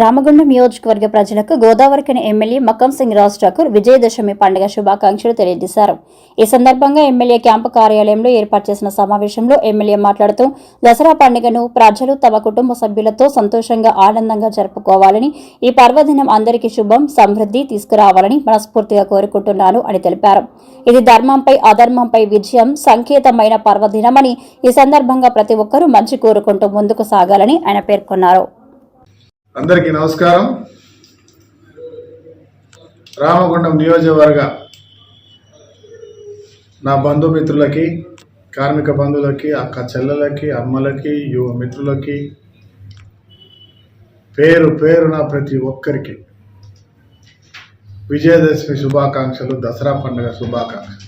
రామగుండం నియోజకవర్గ ప్రజలకు గోదావరికని ఎమ్మెల్యే మక్కం సింగ్ రాజ్ ఠాకూర్ విజయదశమి పండుగ శుభాకాంక్షలు తెలియజేశారు. ఈ సందర్భంగా ఎమ్మెల్యే క్యాంపు కార్యాలయంలో ఏర్పాటు చేసిన సమావేశంలో ఎమ్మెల్యే మాట్లాడుతూ దసరా పండుగను ప్రజలు తమ కుటుంబ సభ్యులతో సంతోషంగా ఆనందంగా జరుపుకోవాలని ఈ పర్వదినం అందరికీ శుభం సమృద్ధి తీసుకురావాలని మనస్ఫూర్తిగా కోరుకుంటున్నాను అని తెలిపారు. ఇది ధర్మంపై అధర్మంపై విజయం సంకేతమైన పర్వదినమని ఈ సందర్భంగా ప్రతి ఒక్కరూ మంచి కోరుకుంటూ ముందుకు సాగాలని ఆయన పేర్కొన్నారు. అందరికీ నమస్కారం. రామగుండం నియోజకవర్గ నా బంధుమిత్రులకి కార్మిక బంధువులకి అక్క చెల్లెలకి అమ్మలకి యువ మిత్రులకి పేరు పేరున ప్రతి ఒక్కరికి విజయదశమి శుభాకాంక్షలు దసరా పండుగ శుభాకాంక్షలు.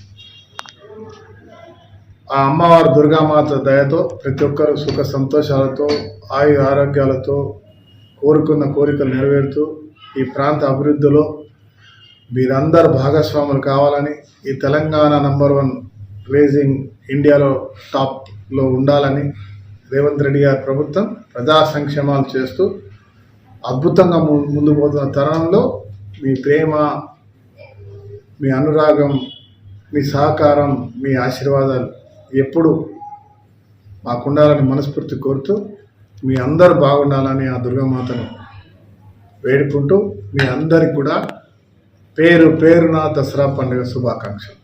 ఆ అమ్మవారు దుర్గామాత దయతో ప్రతి ఒక్కరు సుఖ సంతోషాలతో ఆయు ఆరోగ్యాలతో కోరుకున్న కోరికలు నెరవేరుతూ ఈ ప్రాంత అభివృద్ధిలో మీరందరూ భాగస్వాములు కావాలని ఈ తెలంగాణ నంబర్ వన్ రేజింగ్ ఇండియాలో టాప్లో ఉండాలని రేవంత్ రెడ్డి గారి ప్రభుత్వం ప్రజా సంక్షేమాలు చేస్తూ అద్భుతంగా ము- పోతున్న తరుణంలో మీ ప్రేమ మీ అనురాగం మీ సహకారం మీ ఆశీర్వాదాలు ఎప్పుడు మాకుండాలని మనస్ఫూర్తి కోరుతూ మీ అందరు బాగుండాలని ఆ దుర్గామాతను వేడుకుంటూ మీ అందరికి కూడా పేరు పేరున దసరా పండుగ శుభాకాంక్షలు.